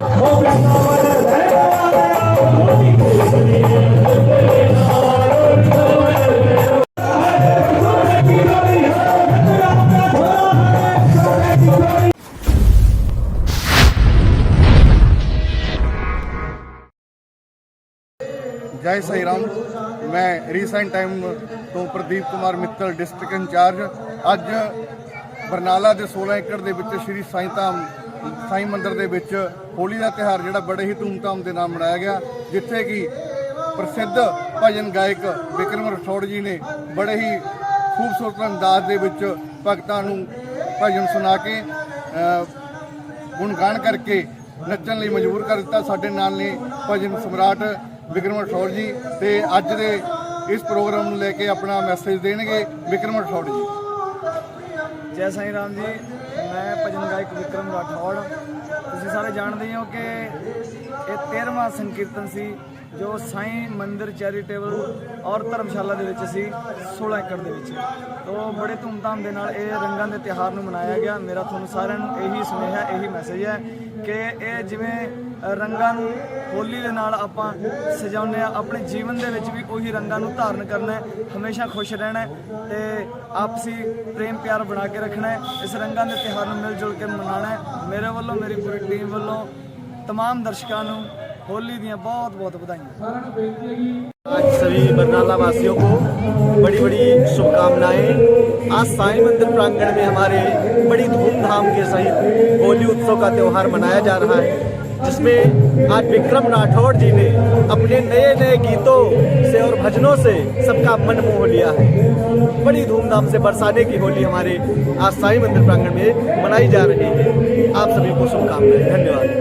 ਜੈ ਸਾਈ ਰਾਮ ਮੈਂ recent time ਤੋਂ ਪ੍ਰਦੀਪ ਕੁਮਾਰ ਮਿੱਤਲ ਡਿਸਟ੍ਰਿਕਟ ਇੰਚਾਰਜ ਅੱਜ ਬਰਨਾਲਾ ਦੇ 16 ਏਕੜ ਦੇ ਵਿੱਚ ਸ਼੍ਰੀ ਸਾਈਂ ਧਾਮ ਸਾਈ ਮੰਦਿਰ ਦੇ ਵਿੱਚ ਹੋਲੀ ਦਾ ਤਿਹਾਰ ਜਿਹੜਾ ਬੜੇ ਹੀ ਧੂਮਧਾਮ ਦੇ ਨਾਲ ਮਨਾਇਆ ਗਿਆ, ਜਿੱਥੇ ਕਿ ਪ੍ਰਸਿੱਧ ਭਜਨ ਗਾਇਕ ਵਿਕਰਮ ਰਠੌੜ ਜੀ ਨੇ ਬੜੇ ਹੀ ਖੂਬਸੂਰਤ ਅੰਦਾਜ਼ ਦੇ ਵਿੱਚ ਭਗਤਾਂ ਨੂੰ ਭਜਨ ਸੁਣਾ ਕੇ ਗੁਣਗਾਨ ਕਰਕੇ ਨੱਚਣ ਲਈ ਮਜਬੂਰ ਕਰ ਦਿੱਤਾ। ਸਾਡੇ ਨਾਲ ਨੇ ਭਜਨ ਸਮਰਾਟ ਵਿਕਰਮ ਰਠੌੜ ਜੀ ਤੇ ਅੱਜ ਦੇ ਇਸ ਪ੍ਰੋਗਰਾਮ ਨੂੰ ਲੈ ਕੇ ਆਪਣਾ ਮੈਸੇਜ ਦੇਣਗੇ ਵਿਕਰਮ ਰਠੌੜ ਜੀ। ਜੈ ਸਾਈਂ ਰਾਮ ਜੀ। ਮੈਂ ਭਜਨ ਗਾਇਕ ਵਿਕਰਮ ਰਾਠੌੜ। ਤੁਸੀਂ ਸਾਰੇ ਜਾਣਦੇ ਹੋ ਕਿ ਇਹ 13ਵਾਂ ਸੰਕੀਰਤਨ ਸੀ। ਜੋ ਸਾਈਂ ਮੰਦਿਰ ਚੈਰੀਟੇਬਲ ਔਰ ਧਰਮਸ਼ਾਲਾ ਦੇ ਵਿੱਚ ਸੀ 16 ਏਕੜ ਦੇ ਵਿੱਚ ਤੋਂ ਬੜੇ ਧੂਮਧਾਮ ਦੇ ਨਾਲ ਇਹ ਰੰਗਾਂ ਦੇ ਤਿਹਾਰ ਨੂੰ ਮਨਾਇਆ ਗਿਆ ਮੇਰਾ ਤੁਹਾਨੂੰ ਸਾਰਿਆਂ ਨੂੰ ਇਹੀ ਸੁਨੇਹਾ ਇਹੀ ਮੈਸੇਜ ਹੈ ਕਿ ਇਹ ਜਿਵੇਂ ਅ, ਰੰਗਾਂ ਨੂੰ ਹੋਲੀ ਦੇ ਨਾਲ ਆਪਾਂ ਸਜਾਉਂਦੇ ਆ ਆਪਣੇ ਜੀਵਨ ਦੇ ਵਿੱਚ ਵੀ ਉਹੀ ਰੰਗਾਂ ਨੂੰ ਧਾਰਨ ਕਰਨਾ ਹੈ ਹਮੇਸ਼ਾ ਖੁਸ਼ ਰਹਿਣਾ ਹੈ ਤੇ ਆਪਸੀ ਪ੍ਰੇਮ ਪਿਆਰ ਬਣਾ ਕੇ ਰੱਖਣਾ ਹੈ ਇਸ ਰੰਗਾਂ ਦੇ ਤਿਉਹਾਰ ਨੂੰ ਮਿਲ ਜੁਲ ਕੇ ਮਨਾਉਣਾ ਹੈ ਮੇਰੇ ਵੱਲੋਂ ਮੇਰੀ ਪੂਰੀ ਟੀਮ ਵੱਲੋਂ तमाम दर्शकों होली दी बहुत बहुत बधाई आज सभी बरनाला वासियों को बड़ी बड़ी शुभकामनाएँ। आज साई मंदिर प्रांगण में हमारे बड़ी धूमधाम के सहित होली उत्सव का त्यौहार मनाया जा रहा है, जिसमें आज विक्रम राठौड़ जी ने अपने नए नए गीतों से और भजनों से सबका मन मोह लिया है। बड़ी धूमधाम से बरसाने की होली हमारे आज साई मंदिर प्रांगण में मनाई जा रही है। आप सभी को शुभकामनाएँ। धन्यवाद।